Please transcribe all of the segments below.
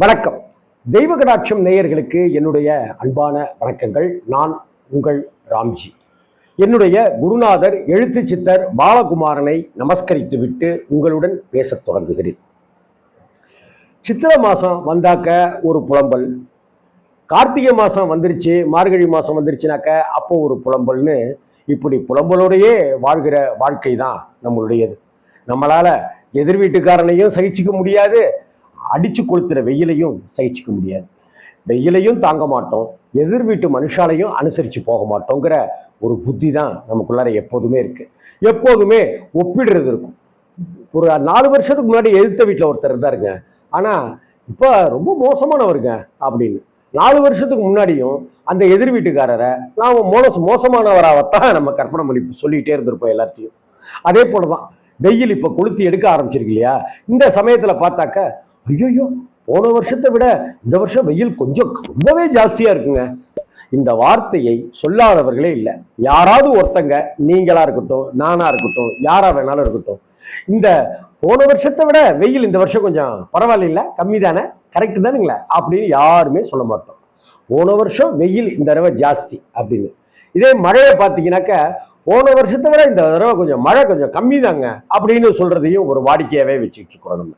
வணக்கம். தெய்வ கடாட்சம் நேயர்களுக்கு என்னுடைய அன்பான வணக்கங்கள். நான் உங்கள் ராம்ஜி. என்னுடைய குருநாதர் எழுத்து சித்தர் பாலகுமாரனை நமஸ்கரித்துவிட்டு உங்களுடன் பேசத் தொடங்குகிறேன். சித்திரை மாதம் வந்தாக்க ஒரு புலம்பல். கார்த்திகை மாதம் வந்துருச்சு மார்கழி மாதம் வந்துருச்சுனாக்க அப்போ ஒரு புலம்பல்னு இப்படி புலம்பலோடையே வாழ்கிற வாழ்க்கை தான் நம்மளுடையது. நம்மளால் எதிர் வீட்டுக்காரனையும் சகிச்சிக்க முடியாது அடிச்சு கொளுத்துற வெயிலையும் சகிச்சுக்க முடியாது. வெயிலையும் தாங்க மாட்டோம். எதிர் வீட்டு மனுஷாலையும் அனுசரித்து போக மாட்டோங்கிற ஒரு புத்தி தான் நமக்குள்ளார எப்போதுமே இருக்குது எப்போதுமே ஒப்பிடுறது இருக்கும். ஒரு நாலு வருஷத்துக்கு முன்னாடி எதிர்த்த வீட்டில் ஒருத்தர் இருந்தாருங்க. ஆனால் இப்போ ரொம்ப மோசமானவருங்க அப்படின்னு. நாலு வருஷத்துக்கு முன்னாடியும் அந்த எதிர் வீட்டுக்காரரை நாம் மோச மோசமானவராகத்தான் நம்ம கற்பனை பண்ணி சொல்லிகிட்டே இருந்திருப்போம் எல்லாத்தையும் அதே போல தான் வெயில் இப்போ கொளுத்தி எடுக்க ஆரம்பிச்சிருக்கு இல்லையா? இந்த சமயத்தில் பார்த்தாக்க ஐயோ போன வருஷத்தை விட இந்த வருஷம் வெயில் கொஞ்சம் ரொம்பவே ஜாஸ்தியாக இருக்குங்க. இந்த வார்த்தையை சொல்லாதவர்களே இல்லை. யாராவது ஒருத்தங்க நீங்களா இருக்கட்டும் நானா இருக்கட்டும் யாரா வேணாலும் இருக்கட்டும் இந்த போன வருஷத்தை விட வெயில் இந்த வருஷம் கொஞ்சம் பரவாயில்ல கம்மி தானே கரெக்டு தானுங்களே? அப்படின்னு யாருமே சொல்ல மாட்டோம். போன வருஷம் வெயில் இந்த தடவை ஜாஸ்தி அப்படின்னு. இதே மழையை பார்த்தீங்கன்னாக்க போன வருஷத்தை விட இந்த தடவை கொஞ்சம் மழை கொஞ்சம் கம்மி தாங்க அப்படின்னு சொல்றதையும் ஒரு வாடிக்கையாகவே வச்சுக்கிட்டு இருக்கிறோம் நம்ம.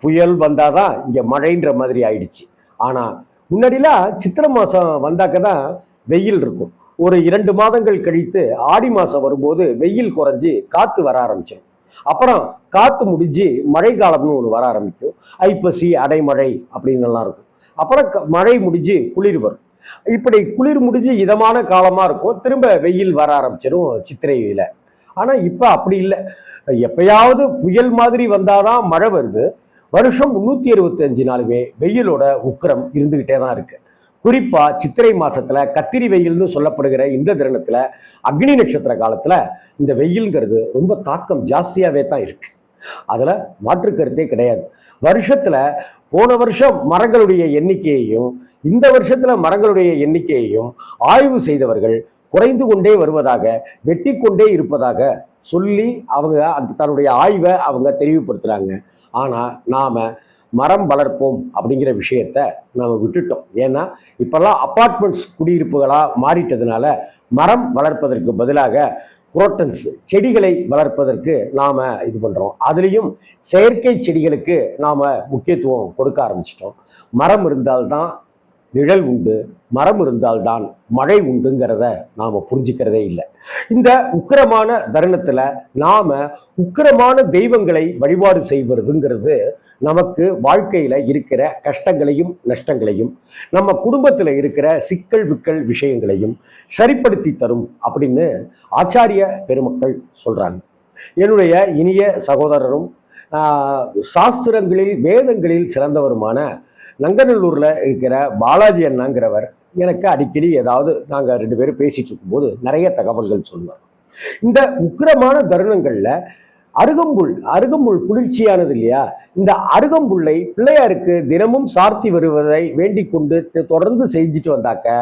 புயல் வந்தாதான் இங்கே மழைன்ற மாதிரி ஆயிடுச்சு. ஆனால் முன்னாடிலாம் சித்திரை மாதம் வந்தாக்க தான் வெயில் இருக்கும். ஒரு இரண்டு மாதங்கள் கழித்து ஆடி மாதம் வரும்போது வெயில் குறைஞ்சி காற்று வர ஆரம்பிச்சிடும். அப்புறம் காற்று முடிஞ்சு மழை காலம்னு ஒன்று வர ஆரம்பிக்கும். ஐப்பசி அடைமழை அப்படின்னுலாம் இருக்கும். அப்புறம் க- மழை முடிஞ்சு குளிர் வரும். இப்படி குளிர் முடிஞ்சு இதமான காலமாக இருக்கும். திரும்ப வெயில் வர ஆரம்பிச்சிடும் சித்திரையில். ஆனால் இப்போ அப்படி இல்லை. எப்பயாவது புயல் மாதிரி வந்தாதான் மழை வருது. வருஷம் முந்நூற்றி அறுபத்தஞ்சு நாளுமே வெயிலோட உக்கிரம் இருந்துக்கிட்டே தான் இருக்கு. குறிப்பாக சித்திரை மாதத்தில் கத்திரி வெயில்னு சொல்லப்படுகிற இந்த தருணத்தில் அக்னி நட்சத்திர காலத்தில் இந்த வெயில்ங்கிறது ரொம்ப தாக்கம் ஜாஸ்தியாகவே தான் இருக்கு. அதில் மாற்று கருத்தே கிடையாது. வருஷத்தில் போன வருஷம் மரங்களுடைய எண்ணிக்கையையும் இந்த வருஷத்தில் மரங்களுடைய எண்ணிக்கையையும் ஆய்வு செய்தவர்கள் குறைந்து கொண்டே வருவதாக வெட்டி கொண்டே இருப்பதாக சொல்லி அவங்க அந்த தன்னுடைய ஆய்வை அவங்க தெளிவுபடுத்துறாங்க. ஆனால் நாம் மரம் வளர்ப்போம் அப்படிங்கிற விஷயத்த நாம் விட்டுட்டோம். ஏன்னா இப்போல்லாம் அப்பார்ட்மெண்ட்ஸ் குடியிருப்புகளாக மாறிட்டதுனால மரம் வளர்ப்பதற்கு பதிலாக குரோட்டன்ஸ் செடிகளை வளர்ப்பதற்கு நாம் இது பண்ணுறோம் அதுலேயும் செயற்கை செடிகளுக்கு நாம் முக்கியத்துவம் கொடுக்க ஆரம்பிச்சிட்டோம். மரம் இருந்தால்தான் நிழல் உண்டு மரம் இருந்தால்தான் மழை உண்டுங்கிறத நாம் புரிஞ்சுக்கிறதே இல்லை. இந்த உக்கிரமான தருணத்தில் நாம் உக்கிரமான தெய்வங்களை வழிபாடு செய்வதுங்கிறது நமக்கு வாழ்க்கையில் இருக்கிற கஷ்டங்களையும் நஷ்டங்களையும் நம்ம குடும்பத்தில் இருக்கிற சிக்கல் விக்கல் விஷயங்களையும் சரிப்படுத்தி தரும் அப்படின்னு ஆச்சாரிய பெருமக்கள் சொல்கிறாங்க என்னுடைய இனிய சகோதரரும் சாஸ்திரங்களில் வேதங்களில் சிறந்தவருமான நங்கநல்லூர்ல இருக்கிற பாலாஜி அண்ணாங்கிறவர் எனக்கு அடிக்கடி ஏதாவது நாங்கள் ரெண்டு பேரும் பேசிட்டு இருக்கும்போது நிறைய தகவல்கள் சொல்லுவார். இந்த உக்கிரமான தருணங்கள்ல அருகம்புல் அருகம்புல் குளிர்ச்சியானது இல்லையா? இந்த அருகம்புல்லை பிள்ளையாருக்கு தினமும் சார்த்தி வருவதை வேண்டிக் கொண்டு தொடர்ந்து செஞ்சுட்டு வந்தாக்க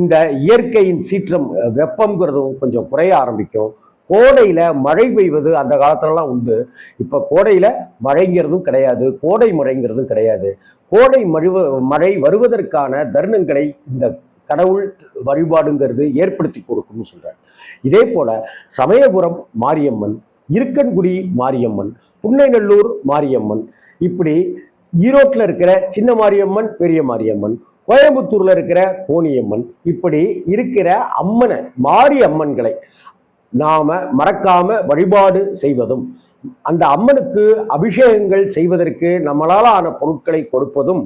இந்த இயற்கையின் சீற்றம் வெப்பங்கிறதும் வெப்பம்ங்கிறதும் கொஞ்சம் குறைய ஆரம்பிக்கும். கோடையில் மழை பெய்வது அந்த காலத்துலலாம் உண்டு. இப்போ கோடையில் மழைங்கிறதும் கிடையாது கோடை மழைங்கிறதும் கிடையாது. கோடை மழிவு மழை வருவதற்கான தருணங்களை இந்த கடவுள் வழிபாடுங்கிறது ஏற்படுத்தி கொடுக்கும்னு சொல்கிறார் இதே போல சமயபுரம் மாரியம்மன் இருக்கன்குடி மாரியம்மன் புன்னைநல்லூர் மாரியம்மன் இப்படி ஈரோட்டில் இருக்கிற சின்ன மாரியம்மன் பெரிய மாரியம்மன் கோயம்புத்தூரில் இருக்கிற கோணியம்மன் இப்படி இருக்கிற அம்மனை மாரி அம்மன்களை நாம மறக்காம வழிபாடு செய்வதும் அந்த அம்மனுக்கு அபிஷேகங்கள் செய்வதற்கு நம்மளால் ஆன பொருட்களை கொடுப்பதும்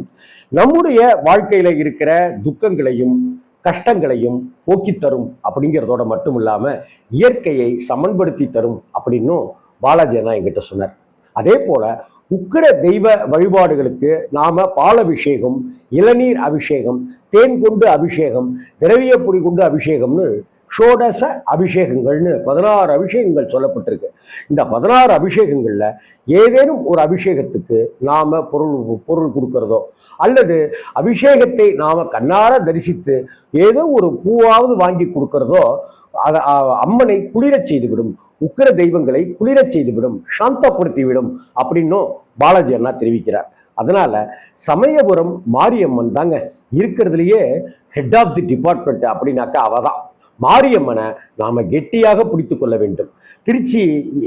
நம்முடைய வாழ்க்கையில இருக்கிற துக்கங்களையும் கஷ்டங்களையும் போக்கித் தரும் அப்படிங்கிறதோட மட்டும் இல்லாமல் இயற்கையை சமன்படுத்தி தரும் அப்படின்னும் பாலாஜி அண்ணா என்கிட்ட சொன்னார். அதே போல உக்கிர தெய்வ வழிபாடுகளுக்கு நாம பால் அபிஷேகம் இளநீர் அபிஷேகம் தேன் கொண்டு அபிஷேகம் திரவிய பொடி கொண்டு அபிஷேகம்னு ஷோடச அபிஷேகங்கள்னு பதினாறு அபிஷேகங்கள் சொல்லப்பட்டிருக்கு. இந்த பதினாறு அபிஷேகங்களில் ஏதேனும் ஒரு அபிஷேகத்துக்கு நாம் பொருள் பொருள் கொடுக்கறதோ அல்லது அபிஷேகத்தை நாம் கண்ணார தரிசித்து ஏதோ ஒரு பூவாவது வாங்கி கொடுக்கறதோ அதை அம்மனை குளிரச் செய்துவிடும் உக்கிர தெய்வங்களை குளிரச் செய்துவிடும் சாந்தப்படுத்திவிடும் அப்படின்னும் பாலாஜி அண்ணா தெரிவிக்கிறார். அதனால் சமயபுரம் மாரியம்மன் தாங்க இருக்கிறதுலையே ஹெட் ஆஃப் தி டிபார்ட்மெண்ட் அப்படின்னாக்கா அவ தான் மாரியம்மனை நாம கெட்டியாக பிடித்து கொள்ள வேண்டும். திருச்சி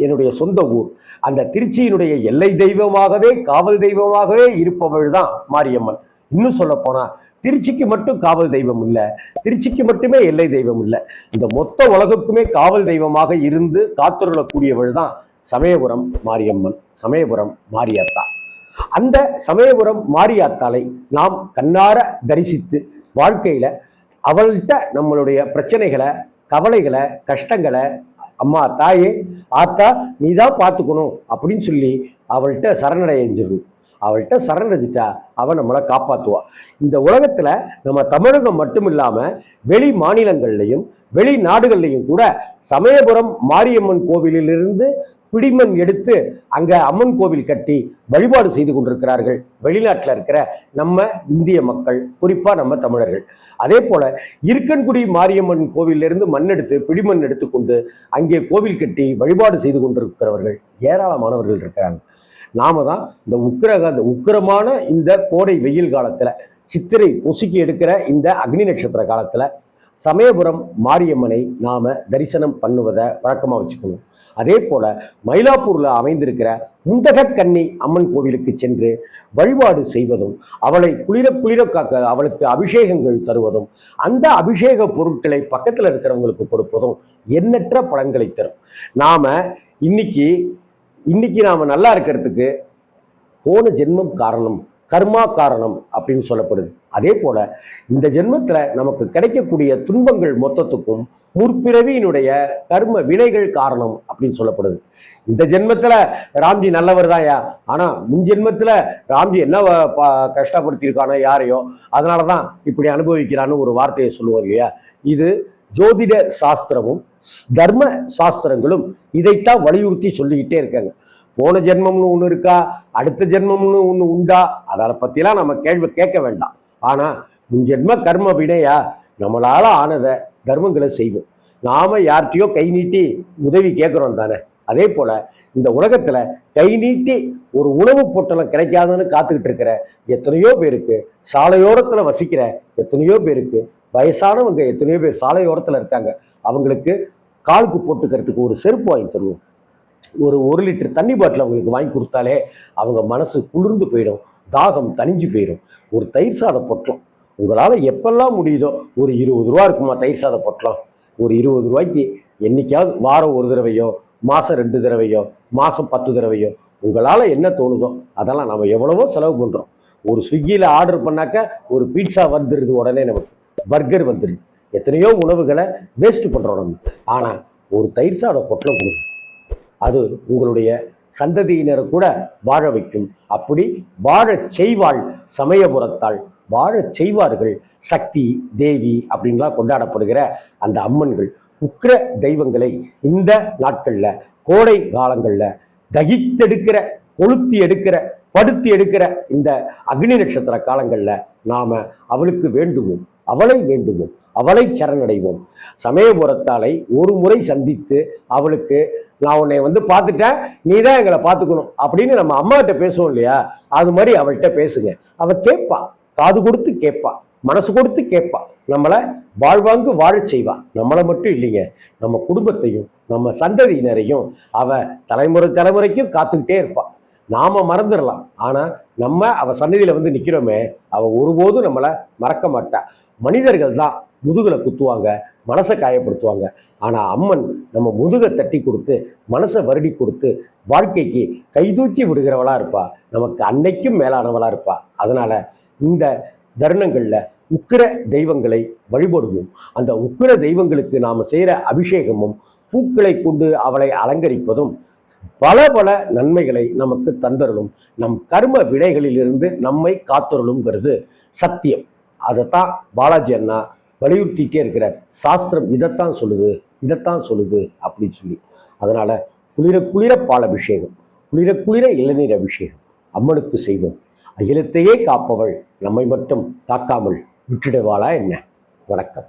என்னுடைய சொந்த ஊர். அந்த திருச்சியினுடைய எல்லை தெய்வமாகவே காவல் தெய்வமாகவே இருப்பவள் தான் மாரியம்மன். இன்னும் சொல்ல போனால் திருச்சிக்கு மட்டும் காவல் தெய்வம் இல்லை. திருச்சிக்கு மட்டுமே எல்லை தெய்வம் இல்லை. இந்த மொத்த உலகுக்குமே காவல் தெய்வமாக இருந்து காத்துருளக்கூடியவள் தான் சமயபுரம் மாரியம்மன் சமயபுரம் மாரியாத்தா. அந்த சமயபுரம் மாரியாத்தாளை நாம் கண்ணார தரிசித்து வாழ்க்கையில் அவள்கிட்ட நம்மளுடைய பிரச்சனைகளை கவலைகளை கஷ்டங்களை அம்மா தாயே ஆத்தா நீ தான் பார்த்துக்கணும் அப்படின்னு சொல்லி அவள்கிட்ட சரணடைஞ்சிடணும் அவள்கிட்ட சரணடைஞ்சிட்டா அவன் நம்மளை காப்பாற்றுவா இந்த உலகத்தில் நம்ம தமிழகம் மட்டும் இல்லாமல் வெளி மாநிலங்கள்லையும் வெளி நாடுகள்லையும் கூட சமயபுரம் மாரியம்மன் கோவிலிலிருந்து பிடிமண் எடுத்து அங்க அம்மன் கோவில் கட்டி வழிபாடு செய்து கொண்டிருக்கிறார்கள். வெளிநாட்டில் இருக்கிற நம்ம இந்திய மக்கள் குறிப்பா நம்ம தமிழர்கள். அதே போல இருக்கன்குடி மாரியம்மன் கோவிலிருந்து மண் எடுத்து பிடிமண் எடுத்துக்கொண்டு அங்கே கோவில் கட்டி வழிபாடு செய்து கொண்டிருக்கிறவர்கள் ஏராளமானவர்கள் இருக்கிறாங்க. நாம தான் இந்த உக்கிரக இந்த உக்கிரமான இந்த கோடை வெயில் காலத்துல சித்திரை பொசுக்கி எடுக்கிற இந்த அக்னி நட்சத்திர காலத்துல சமயபுரம் மாரியம்மனை நாம் தரிசனம் பண்ணுவதை வழக்கமாக வச்சுக்கணும். அதே போல் மயிலாப்பூரில் அமைந்திருக்கிற முண்டகக்கன்னி அம்மன் கோவிலுக்கு சென்று வழிபாடு செய்வதும் அவளை குளிர குளிர காக்க அவளுக்கு அபிஷேகங்கள் தருவதும் அந்த அபிஷேக பொருட்களை பக்கத்தில் இருக்கிறவங்களுக்கு கொடுப்பதும் எண்ணற்ற பலன்களை தரும். நாம் இன்னைக்கு இன்னைக்கு நாம் நல்லா இருக்கிறதுக்கு போன ஜென்மம் காரணம் கர்மா காரணம் அப்படின்னு சொல்லப்படுது. அதே போல இந்த ஜென்மத்தில் நமக்கு கிடைக்கக்கூடிய துன்பங்கள் மொத்தத்துக்கும் முற்பிறவியினுடைய கர்ம வினைகள் காரணம் அப்படின்னு சொல்லப்படுது. இந்த ஜென்மத்தில் ராம்ஜி நல்லவர் தான்யா ஆனால் முன் ஜென்மத்தில் ராம்ஜி என்ன ப- கஷ்டப்படுத்தியிருக்கானோ யாரையோ அதனாலதான் இப்படி அனுபவிக்கிறான்னு ஒரு வார்த்தையை சொல்லுவோம் இல்லையா? இது ஜோதிட சாஸ்திரமும் தர்ம சாஸ்திரங்களும் இதைத்தான் வலியுறுத்தி சொல்லிக்கிட்டே இருக்காங்க. போன ஜென்மம்னு ஒன்று இருக்கா? அடுத்த ஜென்மம்னு ஒன்று உண்டா? அதை பற்றிலாம் நம்ம கேள்வி கேட்க வேண்டாம். ஆனால் முன் ஜென்ம கர்ம வினையா நம்மளால் ஆனதை தர்மங்களை செய்வோம். நாம் யார்கிட்டயோ கை நீட்டி உதவி கேட்குறோம் தானே. அதே போல் இந்த உலகத்தில் கை நீட்டி ஒரு உணவு பொட்டலம் கிடைக்காதுன்னு காத்துக்கிட்டு இருக்கிற எத்தனையோ பேருக்கு சாலையோரத்தில் வசிக்கிற எத்தனையோ பேருக்கு வயசானவங்க எத்தனையோ பேர் சாலையோரத்தில் இருக்காங்க. அவங்களுக்கு காலுக்கு போட்டுக்கிறதுக்கு ஒரு செருப்பு வாங்கி தருவோம். ஒரு ஒரு லிட்டர் தண்ணி பாட்டில் அவங்களுக்கு வாங்கி கொடுத்தாலே அவங்க மனசு குளிர்ந்து போயிடும் தாகம் தணிஞ்சு போயிடும். ஒரு தயிர் சாத பொட்டலம். உங்களால் எப்பெல்லாம் முடியுதோ ஒரு இருபது ரூபா இருக்குமா தயிர் சாத பொட்டலம்? ஒரு இருபது ரூபாய்க்கு என்னைக்காவது வாரம் ஒரு தடவையோ மாதம் ரெண்டு தடவையோ மாதம் பத்து தடவையோ உங்களால் என்ன தோணுதோ அதெல்லாம் நம்ம எவ்வளவோ செலவு பண்ணுறோம் ஒரு ஸ்விக்கியில் ஆர்டர் பண்ணாக்க ஒரு பீட்சா வந்துடுது உடனே நமக்கு. பர்கர் வந்துடுது எத்தனையோ உணவுகளை வேஸ்ட் பண்ணுறோம் நம்ம. ஆனால் ஒரு தயிர் சாத பொட்டலம் கொடுங்க. அது உங்களுடைய சந்ததியினரை கூட வாழ வைக்கும். அப்படி வாழச் செய்வாள் சமயபுரத்தாள். வாழச் செய்வார்கள் சக்தி தேவி அப்படின்லாம் கொண்டாடப்படுகிற அந்த அம்மன்கள். உக்கிர தெய்வங்களை இந்த நாட்களில் கோடை காலங்களில் தகித்தெடுக்கிற கொளுத்தி எடுக்கிற படுத்தி எடுக்கிற இந்த அக்னி நட்சத்திர காலங்களில் நாம் அவளுக்கு வேண்டுவோம். அவளை வேண்டுவோம் அவளை சரணடைவோம். சமயபுரத்தாலை ஒரு முறை சந்தித்து அவளுக்கு நான் உன்னை வந்து பார்த்துட்டேன் நீ தான் எங்களை பார்த்துக்கணும் அப்படின்னு நம்ம அம்மாகிட்ட பேசுவோம் இல்லையா? அது மாதிரி அவள்கிட்ட பேசுங்க. அவள் கேட்பா காது கொடுத்து கேட்பா மனசு கொடுத்து கேட்பா. நம்மளை வாழ்வாங்கு வாழச் செய்வா. நம்மளை மட்டும் இல்லைங்க நம்ம குடும்பத்தையும் நம்ம சந்ததியினரையும் அவ தலைமுறை தலைமுறைக்கும் காத்துக்கிட்டே இருப்பாள் நாம மறந்துடலாம். ஆனால் நம்ம அவ சன்னதியில் வந்து நிற்கிறோமே அவ ஒருபோதும் நம்மளை மறக்க மாட்டா. மனிதர்கள் தான் முதுகலை குத்துவாங்க மனசை காயப்படுத்துவாங்க. ஆனால் அம்மன் நம்ம முதுகை தட்டி கொடுத்து மனசை வருடி கொடுத்து வாழ்க்கைக்கு கைதூக்கி விடுகிறவளாக இருப்பா. நமக்கு அன்னைக்கும் மேலானவளாக இருப்பா. அதனால் இந்த தருணங்களில் உக்கிர தெய்வங்களை வழிபடுவோம். அந்த உக்கிர தெய்வங்களுக்கு நாம் செய்கிற அபிஷேகமும் பூக்களை கொண்டு அவளை அலங்கரிப்பதும் பல பல நன்மைகளை நமக்கு தந்தருளும். நம் கர்ம விடைகளிலிருந்து நம்மை காத்தருளுங்கிறது சத்தியம். அதைத்தான் பாலாஜி அண்ணா வலியுறுத்திட்டே இருக்கிறார். சாஸ்திரம் இதைத்தான் சொல்லுது இதைத்தான் சொல்லுது அப்படின்னு சொல்லி. அதனால குளிர குளிர பால் அபிஷேகம் குளிர குளிர இளநீர் அபிஷேகம் அம்மனுக்கு செய்வோம். அகிலத்தையே காப்பவள் நம்மை மட்டும் காக்காமல் விட்டுடுவாளா என்ன? வணக்கம்.